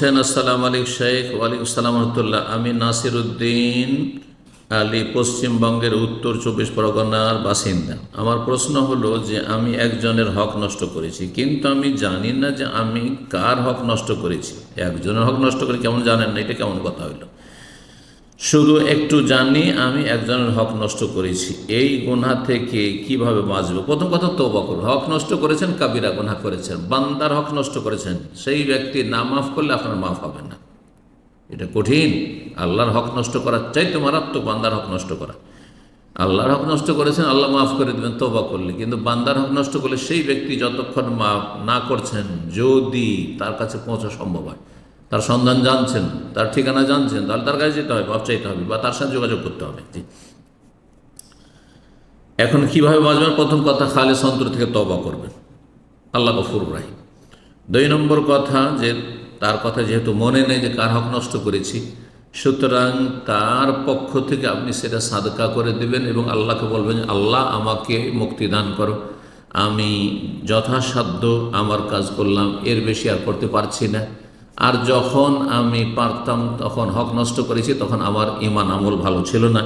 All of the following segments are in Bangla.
বলছেন, আসসালাম আলিক শেখ ওয়ালিক আসসালাম রহমতুল্লাহ। আমি নাসির উদ্দিন আলী, পশ্চিমবঙ্গের উত্তর চব্বিশ পরগনার বাসিন্দা। আমার প্রশ্ন হলো যে, আমি একজনের হক নষ্ট করেছি, কিন্তু আমি জানি না যে আমি কার হক নষ্ট করেছি। একজনের হক নষ্ট করে কেমন জানেন না, এটা কেমন কথা হইল? শুধু একটু জানি আমি একজনের হক নষ্ট করেছি। এই গুণা থেকে কীভাবে বাঁচবো? প্রথম কথা তোবা করব হক নষ্ট করেছেন কাবিরা গুণা করেছেন। বান্দার হক নষ্ট করেছেন, সেই ব্যক্তি না মাফ করলে আপনার মাফ হবে না। এটা কঠিন। আল্লাহর হক নষ্ট করার চাইতে মারাত্মক বান্দার হক নষ্ট করা। আল্লাহর হক নষ্ট করেছেন, আল্লাহ মাফ করে দেবেন তোবা করলে। কিন্তু বান্দার হক নষ্ট করলে সেই ব্যক্তি যতক্ষণ মাফ না করছেন, যদি তার কাছে পৌঁছা সম্ভব হয়। তার সন্ধান জানছেন, তার ঠিকানা জানছেন, তাহলে তার কাছে যেতে হবে মাপ চাইতে হবে বা তার সাথে যোগাযোগ করতে হবে। এখন কীভাবে বাঁচবেন? প্রথম কথা খালে সন্তর থেকে তবা করবেন। আল্লাহ গফুর রাহিম। দুই নম্বর কথা, যে তার কথা যেহেতু মনে নেই যে কার হক নষ্ট করেছি, সুতরাং তার পক্ষ থেকে আপনি সেটা সাদকা করে দেবেন এবং আল্লাহকে বলবেন, আল্লাহ, আমাকে মুক্তি দান করো। আমি যথাসাধ্য আমার কাজ করলাম, এর বেশি আর করতে পারছি না। আর যখন আমি পারতাম, তখন হক নষ্ট করেছি, তখন আমার ইমান আমল ভালো ছিল না।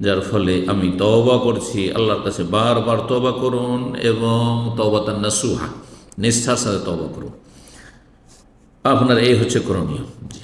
যার ফলে আমি তওবা করছি। আল্লাহর কাছে বারবার তবা করুন এবং তবাতার না সুহা নিষ্ঠার সাথে তবা করুন। আপনার এই হচ্ছে করণীয়। জি।